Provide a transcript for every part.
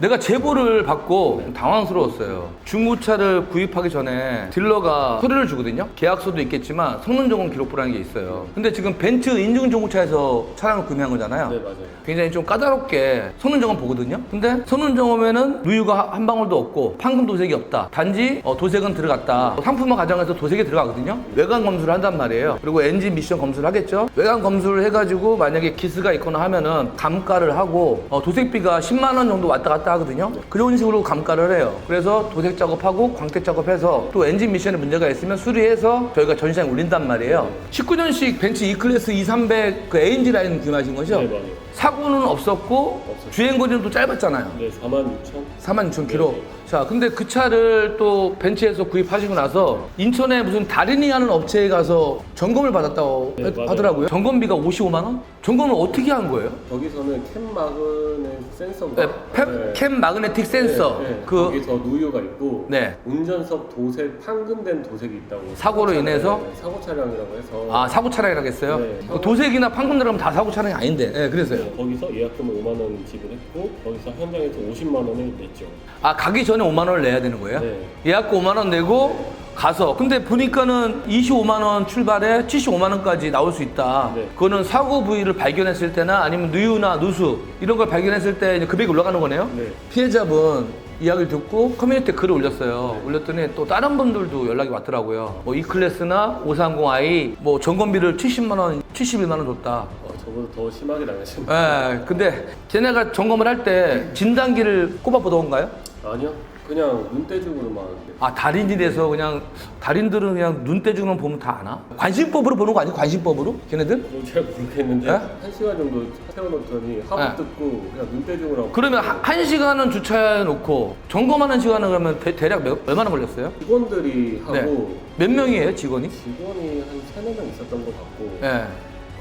내가 제보를 받고 당황스러웠어요. 중고차를 구입하기 전에 딜러가 서류를 주거든요. 계약서도 있겠지만 성능 점검 기록부라는 게 있어요. 근데 지금 벤츠 인증 중고차에서 차량을 구매한 거잖아요. 네 맞아요. 굉장히 좀 까다롭게 성능 점검 보거든요. 근데 성능 점검에는 누유가 한 방울도 없고 판금 도색이 없다. 단지 어, 도색은 들어갔다. 상품화 과정에서 도색이 들어가거든요. 외관 검수를 한단 말이에요. 그리고 엔진 미션 검수를 하겠죠. 외관 검수를 해가지고 만약에 기스가 있거나 하면은 감가를 하고 어, 도색비가 10만 원 정도 왔다 갔다 하거든요. 그런 식으로 감가를 해요. 그래서 도색 작업하고 광택 작업해서 또 엔진 미션에 문제가 있으면 수리해서 저희가 전시장에 올린단 말이에요. 19년식 벤츠 E클래스 2300 그 ANG 라인 구매하신 거죠? 네 맞아요. 사고는 없었고 없었죠. 주행 거리는 또 짧았잖아요. 네 4만 6천. 4만 6천 킬로. 네. 자, 근데 그 차를 또 벤츠에서 구입하시고 나서 인천에 무슨 다린이 하는 업체에 가서 점검을 받았다고 네, 맞아요. 하더라고요. 점검비가 55만 원? 점검을 어떻게 한 거예요? 거기서는 캠 마그넷 센서가 네, 펩- 캠 마그네틱 센서. 네, 네. 그 거기서 누유가 있고 네. 운전석 도색 판금된 도색이 있다고 사고로 사고 인해서? 차량, 네, 사고 차량이라고 해서 아, 사고 차량이라겠어요? 네. 그 도색이나 판금 들어가면 다 사고 차량이 아닌데. 네, 그래서요. 거기서 예약금을 5만 원 지불했고 거기서 현장에서 50만 원을 냈죠. 아, 가기 전에 5만 원을 내야 되는 거예요? 네. 예약금 5만 원 내고 가서 근데 보니까는 25만 원 출발에 75만 원까지 나올 수 있다. 네. 그거는 사고 부위를 발견했을 때나 아니면 누유나 누수 이런 걸 발견했을 때 이제 금액이 올라가는 거네요. 네. 피해자분 이야기를 듣고 커뮤니티에 글을 올렸어요. 올렸더니 또 다른 분들도 연락이 왔더라고요. 뭐 E클래스나 530i 뭐 점검비를 70만 원, 71만 원 줬다. 어, 저보다 더 심하게 분. 예, 근데 걔네가 점검을 할 때 진단기를 꼽아 보던가요? 아니요. 그냥 눈대중으로만 아 달인이 돼서 그냥 달인들은 그냥 눈대중만 보면 다 아나? 관심법으로 보는 거 아니야? 관심법으로? 걔네들? 뭐잘 모르겠는데 네? 한 시간 정도 세워놓더니 하부 네. 듣고 그냥 눈대중으로 하고 그러면 한, 한 시간은 주차해 놓고 점검하는 시간은 그러면 대, 략 몇, 얼마나 걸렸어요? 직원들이 하고 네. 몇 명이에요 직원이? 직원이 한 세네 명 있었던 것 같고 예.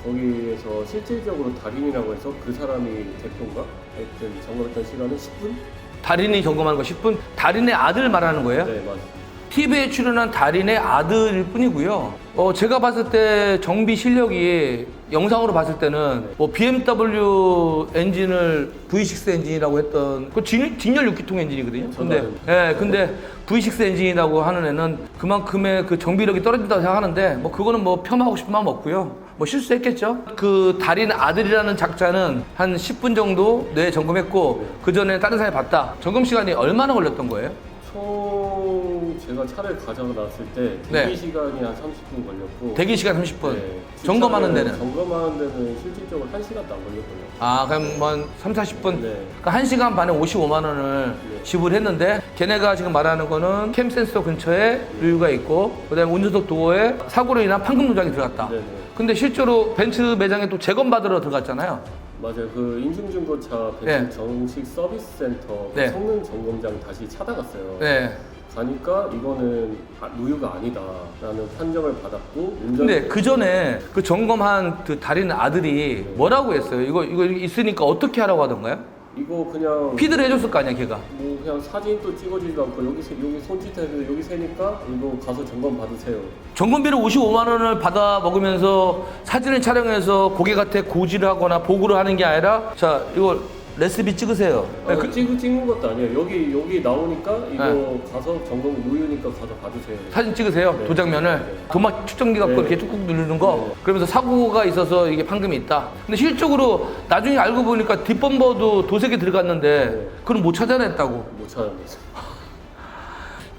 거기에서 실질적으로 달인이라고 해서 그 사람이 대표인가? 하여튼 점검했던 시간은 10분? 달인이 점검하는 거 10분? 달인의 아들 말하는 거예요? 네 맞아요 TV에 출연한 달인의 아들일 뿐이고요. 어, 제가 봤을 때 정비 실력이 영상으로 봤을 때는 뭐 BMW 엔진을 V6 엔진이라고 했던 그 진, 진열 6기통 엔진이거든요. 근데 예, 근데 V6 엔진이라고 하는 애는 그만큼의 그 정비력이 떨어진다고 생각하는데 뭐 그거는 뭐 폄하하고 싶은 마음 없고요. 뭐 실수했겠죠. 그 달인 아들이라는 작자는 한 10분 정도 뇌 점검했고 그 전에 다른 사람이 봤다. 점검 시간이 얼마나 걸렸던 거예요? 총 제가 차를 가져다 놨을 때 네. 대기 시간이 한 30분 걸렸고 대기 시간 30분. 네, 점검하는 데는? 점검하는 데는 실질적으로 1시간도 안 걸렸거든요 아, 그럼 뭐한 3, 40분? 네. 그러니까 1시간 반에 55만 원을 네. 지불했는데 걔네가 지금 말하는 거는 캠 센서 근처에 누유가 있고 그다음에 운전석 도어에 사고로 인한 판금 도장이 들어갔다. 네네. 근데 실제로 벤츠 매장에 또 재검 받으러 들어갔잖아요. 맞아요. 그 인증중고차 벤츠 네. 정식 서비스 센터 그 네. 성능 점검장 다시 찾아갔어요. 네. 가니까 이거는 아, 누유가 아니다라는 판정을 받았고 운전 근데 그 전에 그 점검한 그 달인 아들이 뭐라고 했어요? 이거 이거 있으니까 어떻게 하라고 하던가요? 이거 그냥 피드를 해줬을 거 아니야, 걔가. 뭐 그냥 사진도 찍어주지도 않고 여기 세- 여기 손짓해서 여기 세니까 이거 가서 점검 받으세요. 점검비를 55만 원을 받아 먹으면서 사진을 촬영해서 고객한테 고지를 하거나 보고를 하는 게 아니라 자 이거 레시피 찍으세요. 아, 그 찍, 찍는 것도 아니에요. 여기 여기 나오니까 이거 네. 가서 점검 누유니까 가서 받으세요. 사진 찍으세요. 네. 도장면을 네. 도막 측정기 갖고 네. 이렇게 뚝뚝 누르는 거. 네. 그러면서 사고가 있어서 이게 판금이 있다. 근데 실적으로 나중에 알고 보니까 뒷범버도 도색이 들어갔는데 네. 그건 못 찾아냈다고. 못 찾아냈어요.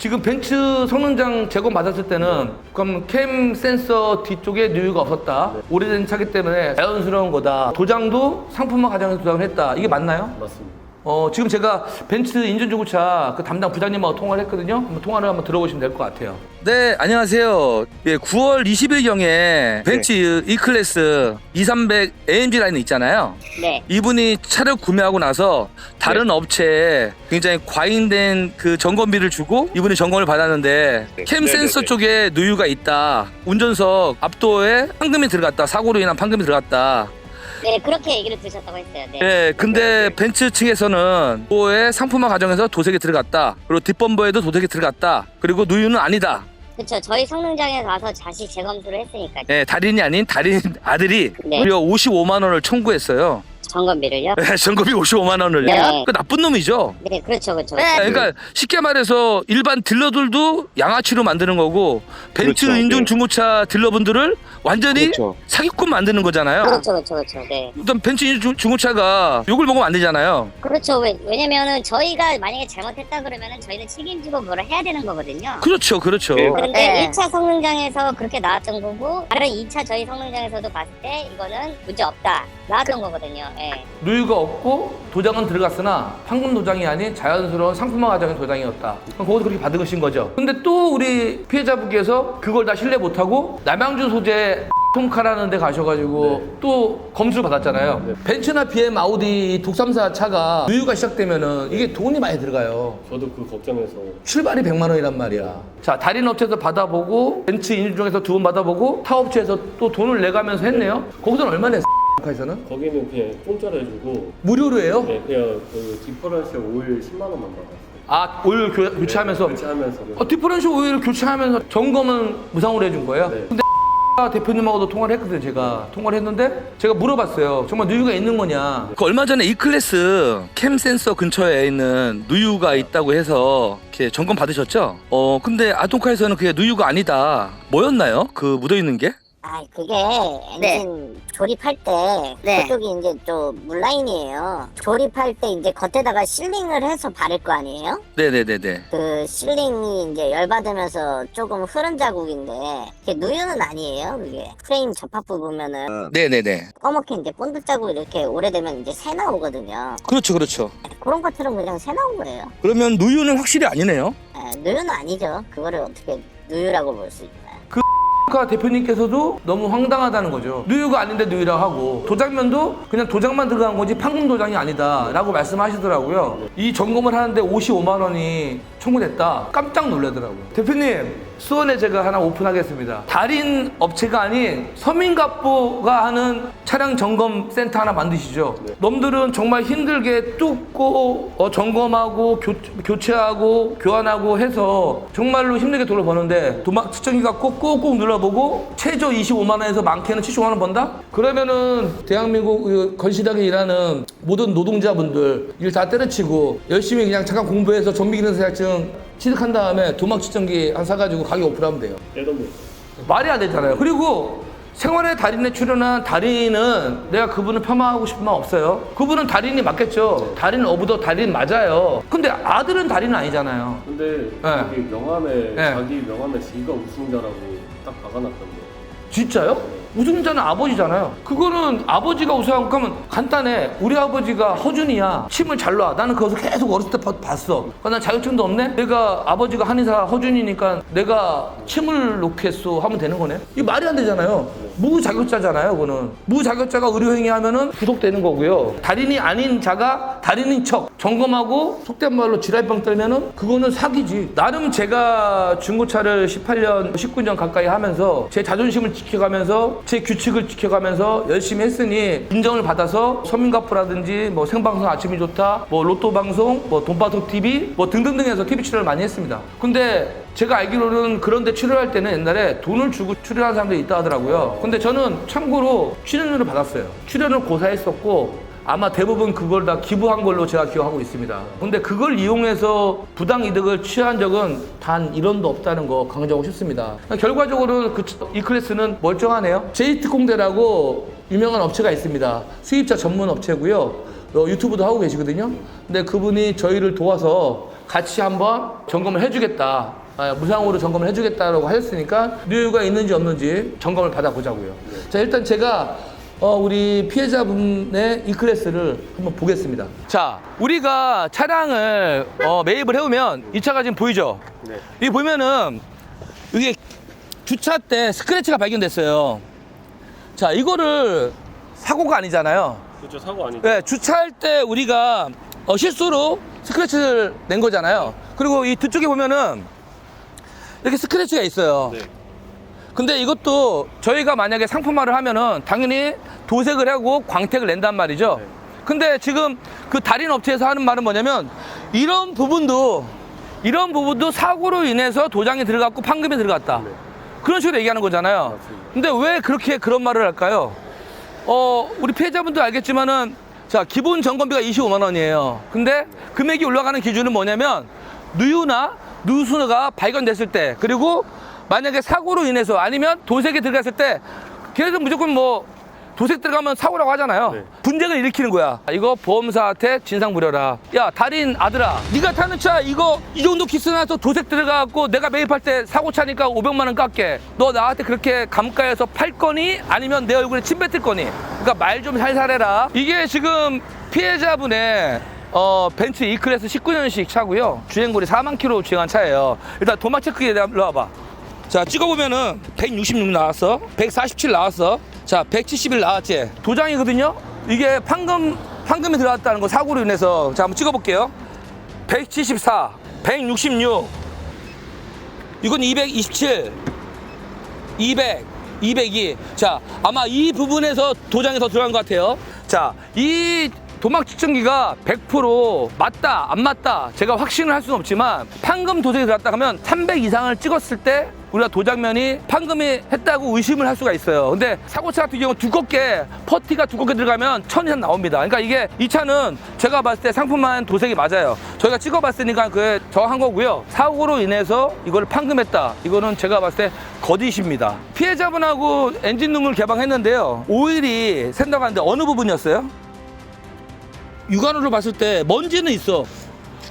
지금 벤츠 성능장 재검 받았을 때는 그럼 캠 센서 뒤쪽에 누유가 없었다. 네. 오래된 차기 때문에 자연스러운 거다. 도장도 상품화 과정에서 도장을 했다. 이게 맞나요? 맞습니다. 어, 지금 제가 벤츠 인전중고차 그 담당 부장님하고 통화를 했거든요. 한번 통화를 한번 들어보시면 될 것 같아요. 네, 안녕하세요. 예, 9월 20일경에 벤츠 E클래스 2300 AMG 라인 있잖아요. 네. 이분이 차를 구매하고 나서 다른 업체에 굉장히 과잉된 그 점검비를 주고 이분이 점검을 받았는데 캠 네네네. 센서 쪽에 누유가 있다. 운전석 앞도에 판금이 들어갔다. 사고로 인한 판금이 들어갔다. 네, 그렇게 얘기를 들으셨다고 했어요. 네. 예, 근데 벤츠 측에서는 보의 상품화 과정에서 도색이 들어갔다. 그리고 뒷범버에도 도색이 들어갔다. 그리고 누유는 아니다. 그렇죠. 저희 성능장에 가서 다시 재검수를 했으니까. 예, 달인이 아닌 달인 아들이 네. 무려 55만 원을 청구했어요. 점검비를요? 네, 점검이 55만 원을요? 네. 그 나쁜 놈이죠. 네, 그렇죠, 그렇죠. 네, 그러니까 쉽게 말해서 일반 딜러들도 양아치로 만드는 거고 벤츠 그렇죠. 인중 네. 중고차 딜러분들을 완전히 그렇죠. 사기꾼 만드는 거잖아요. 그렇죠, 그렇죠, 그렇죠. 네. 일단 벤츠 인중 중고차가 욕을 먹으면 안 되잖아요. 그렇죠. 왜, 왜냐면은 저희가 만약에 잘못했다 그러면은 저희는 책임지고 뭐를 해야 되는 거거든요. 그렇죠, 그렇죠. 네. 그런데 네. 1차 성능장에서 그렇게 나왔던 거고 다른 2차 저희 성능장에서도 봤을 때 이거는 문제 없다 나왔던 거거든요. 예. 누유가 없고 도장은 들어갔으나 황금 도장이 아닌 자연스러운 상품화 과정의 도장이었다. 그럼 거기서 그렇게 받으신 거죠. 근데 또 우리 피해자분께서 그걸 다 신뢰 못하고 남양주 소재 통카라는 데 가셔가지고 네. 또 검수를 받았잖아요. 네. 벤츠나 BM, 아우디 독삼사 차가 누유가 시작되면은 이게 돈이 많이 들어가요. 저도 그 걱정해서 출발이 100만 원이란 말이야. 자, 달인 업체에서 받아보고 벤츠 인중에서 두 번 받아보고 타 업체에서 또 돈을 내가면서 했네요. 거기서는 얼마 냈어? 카에서는 거기는 그냥 공짜로 해주고 무료로 해요? 네, 그냥 그 디퍼런셜 오일 10만 원만 받았어요. 아, 오일 교, 교체하면서 교체하면서 어, 디퍼런셜 오일을 교체하면서 점검은 무상으로 해준 거예요? 네. 근데 대표님하고도 통화를 했거든요, 제가. 통화를 했는데 제가 물어봤어요. 정말 누유가 있는 거냐. 그 얼마 전에 E클래스 캠 센서 근처에 있는 누유가 있다고 해서 이렇게 점검 받으셨죠? 어, 근데 아동카에서는 그게 누유가 아니다. 뭐였나요? 그 묻어 있는 게? 아 그게 네. 엔진 조립할 때 네. 그쪽이 이제 좀 물라인이에요. 조립할 때 이제 겉에다가 실링을 해서 바를 거 아니에요? 네네네네. 그 실링이 이제 열받으면서 조금 흐른 자국인데 그게 누유는 아니에요. 그게 프레임 접합부 보면은 네네네. 검게 이제 본드 자국 이렇게 오래되면 이제 새 나오거든요. 그렇죠, 그렇죠. 그런 것처럼 그냥 새 나온 거예요. 그러면 누유는 확실히 아니네요. 아, 누유는 아니죠. 그거를 어떻게 누유라고 볼 수 있나요? 아까 대표님께서도 너무 황당하다는 거죠. 누유가 아닌데 누유라고 하고 도장면도 그냥 도장만 들어간 거지 판금 도장이 아니다라고 말씀하시더라고요. 이 점검을 하는데 55만 원이 청구됐다. 깜짝 놀라더라고요. 대표님 수원에 제가 하나 오픈하겠습니다. 달인 업체가 아닌 서민갑부가 하는 차량 점검 센터 하나 만드시죠. 네. 놈들은 정말 힘들게 뚫고 어, 점검하고 교, 체하고 교환하고 해서 정말로 힘들게 돈을 버는데 도막 측정기 갖고 꾹꾹 눌러보고 최저 25만 원에서 많게는 75만 원 번다? 그러면은 대한민국 그 건실하게 일하는 모든 노동자분들 일 다 때려치고 열심히 그냥 잠깐 공부해서 정비기능 자격증 취득한 다음에 도막 측정기 한 사가지고 가게 오픈하면 돼요. 말이 안 되잖아요. 그리고 생활의 달인에 출연한 달인은 내가 그분을 폄하하고 싶은 마음 없어요. 그분은 달인이 맞겠죠. 달인 어부더 달인 맞아요. 근데 아들은 달인은 아니잖아요. 근데 네. 거기 명함에 네. 자기 명함에 지가 우승자라고 딱 박아놨던데 진짜요? 우승자는 아버지잖아요. 그거는 아버지가 우승한 거면 간단해. 우리 아버지가 허준이야. 침을 잘 놔. 나는 거기서 계속 어렸을 때 봐- 봤어. 그러니까 난 자격증도 없네? 내가 아버지가 한의사 허준이니까 내가 침을 놓겠소 하면 되는 거네? 이게 말이 안 되잖아요. 무자격자잖아요, 그거는. 무자격자가 의료행위 하면은 구속되는 거고요. 달인이 아닌 자가 달인인 척 점검하고 속된 말로 지랄병 떨면은 그거는 사기지. 나름 제가 중고차를 18년, 19년 가까이 하면서 제 자존심을 지켜가면서 제 규칙을 지켜가면서 열심히 했으니 인정을 받아서 서민가프라든지 뭐 생방송 아침이 좋다, 뭐 로또 방송, 뭐 돈바속 TV, 뭐 등등등 해서 TV 출연을 많이 했습니다. 근데 제가 알기로는 그런데 출연할 때는 옛날에 돈을 주고 출연한 사람들이 있다 하더라고요. 근데 저는 참고로 출연료를 받았어요. 출연을 고사했었고 아마 대부분 그걸 다 기부한 걸로 제가 기억하고 있습니다. 근데 그걸 이용해서 부당 이득을 취한 적은 단 1원도 없다는 거 강조하고 싶습니다. 결과적으로는 그 E클래스는 멀쩡하네요. 제이트공대라고 유명한 업체가 있습니다. 수입자 전문 업체고요. 어, 유튜브도 하고 계시거든요. 근데 그분이 저희를 도와서 같이 한번 점검을 해주겠다. 아, 무상으로 점검을 해주겠다라고 하셨으니까 뉴유가 있는지 없는지 점검을 받아보자고요. 자 일단 제가 어, 우리 피해자분의 이 클래스를 한번 보겠습니다. 자, 우리가 차량을 어, 매입을 해오면 이 차가 지금 보이죠? 네. 여기 보면은 이게 주차 때 스크래치가 발견됐어요. 자, 이거를 사고가 아니잖아요. 그렇죠 사고 아니죠 네, 주차할 때 우리가 어, 실수로 스크래치를 낸 거잖아요. 그리고 이 뒤쪽에 보면은 이렇게 스크래치가 있어요. 네. 근데 이것도 저희가 만약에 상품화를 하면은 당연히 도색을 하고 광택을 낸단 말이죠. 네. 근데 지금 그 달인 업체에서 하는 말은 뭐냐면 이런 부분도 이런 부분도 사고로 인해서 도장이 들어갔고 판금이 들어갔다. 네. 그런 식으로 얘기하는 거잖아요. 맞습니다. 근데 왜 그렇게 그런 말을 할까요? 어, 우리 피해자분도 알겠지만은 자, 기본 점검비가 25만 원이에요. 근데 금액이 올라가는 기준은 뭐냐면 누유나 누수가 발견됐을 때 그리고 만약에 사고로 인해서 아니면 도색이 들어갔을 때 걔네들 무조건 뭐 도색 들어가면 사고라고 하잖아요. 네. 분쟁을 일으키는 거야. 이거 보험사한테 진상 부려라. 야, 달인 아들아, 네가 타는 차 이거 이 정도 키스 나서 도색 들어가갖고 내가 매입할 때 사고 차니까 500만 원 깎게. 너 나한테 그렇게 감가해서 팔 거니? 아니면 내 얼굴에 침 뱉을 거니? 그러니까 말 좀 살살해라. 이게 지금 피해자분의 어, 벤츠 E클래스 19년식 차고요. 주행거리 4만 킬로 주행한 차예요. 일단 도마 체크에 대한 일로 와봐. 자 찍어보면은 166 나왔어. 147 나왔어. 자 171 나왔지? 도장이거든요? 이게 판금 판금이 들어갔다는 거 사고로 인해서 자 한번 찍어볼게요. 174 166 이건 227 200 202 자 아마 이 부분에서 도장이 더 들어간 것 같아요. 자 이 도막 측정기가 100% 맞다 안 맞다 제가 확신을 할 수는 없지만 판금 도색이 들어갔다 하면 300 이상을 찍었을 때 우리가 도장면이 판금이 했다고 의심을 할 수가 있어요. 근데 사고차 같은 경우 두껍게 퍼티가 두껍게 들어가면 천 이상 나옵니다. 그러니까 이게 이 차는 제가 봤을 때 상품만 도색이 맞아요. 저희가 찍어봤으니까 그게 정한 거고요. 사고로 인해서 이걸 판금했다. 이거는 제가 봤을 때 거짓입니다. 피해자분하고 엔진룸을 개방했는데요. 오일이 샌다고 하는데 어느 부분이었어요? 육안으로 봤을 때 먼지는 있어.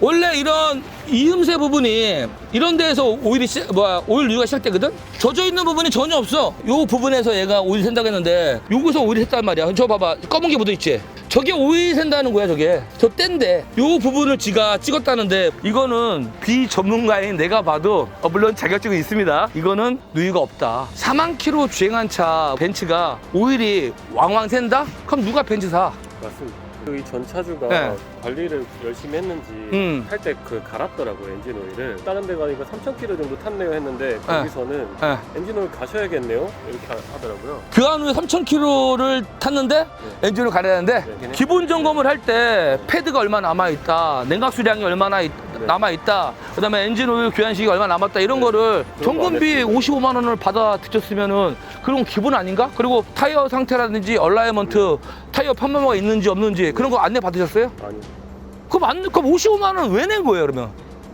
원래 이런 이음새 부분이 이런 데에서 오일이 시, 뭐야 오일 누유가 시작되거든. 젖어 있는 부분이 전혀 없어. 요 부분에서 얘가 오일 샌다고 했는데 여기서 오일이 샜단 말이야. 저 봐봐 검은 게 묻어 있지. 저게 오일 샌다는 거야 저게. 저 땐데 요 부분을 지가 찍었다는데 이거는 비전문가인 내가 봐도 어, 물론 자격증은 있습니다. 이거는 누유가 없다. 4만 킬로 주행한 차 벤츠가 오일이 왕왕 샌다? 그럼 누가 벤츠 사? 맞습니다. 이 전 차주가 네. 관리를 열심히 했는지 음. 할 때 그 갈았더라고요 엔진 오일을 다른 데 가니까 3,000km 정도 탔네요 했는데 거기서는 예. 엔진 오일 가셔야겠네요 이렇게 하- 하더라고요. 그 안후에 3,000km를 탔는데 엔진을 갈아야 하는데 네. 기본 점검을 할 때 패드가 얼마 남아 있다, 냉각 수량이 얼마나 있- 네. 남아 있다, 그 다음에 엔진 오일 교환 시기 얼마 남았다 이런 거를 그런 거안 점검비 했어요. 55만 원을 받아 드렸으면은 그런 기본 아닌가? 그리고 타이어 상태라든지 얼라이먼트 타이어 판매가 있는지 없는지 그런 거 안내 받으셨어요? 아니 그럼 안 그럼 55만 원 왜 낸 거예요 그러면?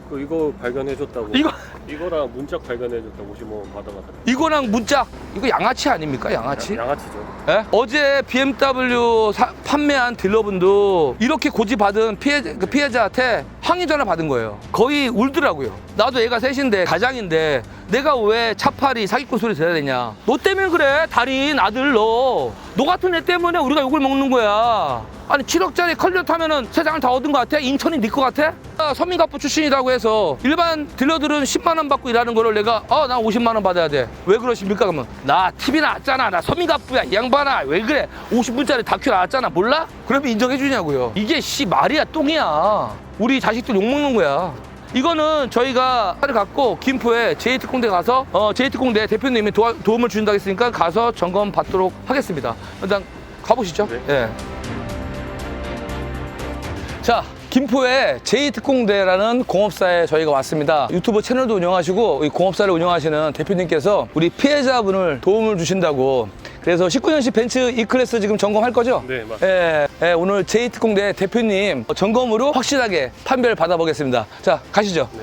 그 이거 발견해줬다고 이거 이거랑 문짝 발견해줬다고 55만 받아가더라고요. 이거랑 문짝 이거 양아치 아닙니까 양아치? 양아치죠. 예? 어제 BMW 사- 판매한 딜러분도 이렇게 고지받은 피해, 그 피해자한테 항의 전화 받은 거예요. 거의 울더라고요. 나도 애가 셋인데 가장인데 내가 왜 차팔이 사기꾼 소리 들어야 되냐. 너 때문에 그래 달인 아들 너. 너 같은 애 때문에 우리가 욕을 먹는 거야. 아니 7억짜리 컬러 타면은 세상을 다 얻은 것 같아? 인천이 네거 같아? 아, 서민갑부 출신이라고 해서 일반 딜러들은 10만 원 받고 일하는 거를 내가 어, 나 50만 원 받아야 돼. 왜 그러십니까? 그러면 나 TV 나왔잖아. 나 서민갑부야. 이 양반아. 왜 그래? 50분짜리 다큐 나왔잖아. 몰라? 그러면 인정해 주냐고요. 이게 씨 말이야 똥이야. 우리 자식들 욕 먹는 거야. 이거는 저희가 차를 갖고 김포에 제이특공대 가서 어, 제이특공대 대표님이 도와, 도움을 주신다고 했으니까 가서 점검 받도록 하겠습니다. 일단 가보시죠. 네. 예. 자, 김포에 제이특공대라는 공업사에 저희가 왔습니다. 유튜브 채널도 운영하시고 이 공업사를 운영하시는 대표님께서 우리 피해자분을 도움을 주신다고 그래서 19년식 벤츠 E클래스 지금 점검할 거죠? 네, 맞습니다. 예, 예, 오늘 제이특공대 대표님 점검으로 확실하게 판별 받아보겠습니다. 자, 가시죠. 네.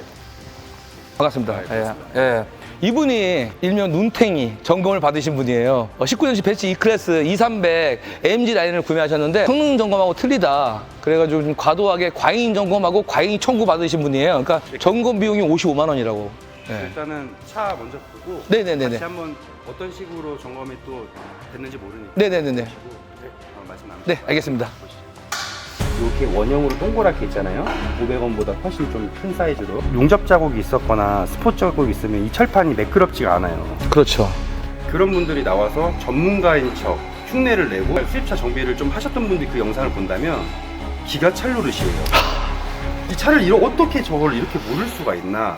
반갑습니다. 아, 예, 예. 이분이 일명 눈탱이 점검을 받으신 분이에요. 어, 19년식 벤츠 E클래스 2300 AMG 라인을 구매하셨는데 성능 점검하고 틀리다. 그래가지고 좀 과도하게 과잉 점검하고 과잉 청구 받으신 분이에요. 그러니까 점검 비용이 55만 원이라고. 예. 일단은 차 먼저 보고 네네네네. 다시 한번 어떤 식으로 점검이 또 됐는지 모르니까. 네네네네. 네, 어, 말씀 나누 네, 알겠습니다. 이렇게 원형으로 동그랗게 있잖아요. 500원보다 훨씬 좀 큰 사이즈로. 용접 자국이 있었거나 스포 자국이 있으면 이 철판이 매끄럽지가 않아요. 그렇죠. 그런 분들이 나와서 전문가인 척 흉내를 내고 수입차 정비를 좀 하셨던 분들이 그 영상을 본다면 기가 찰 노릇이에요. 이 차를 이러, 어떻게 저걸 이렇게 모를 수가 있나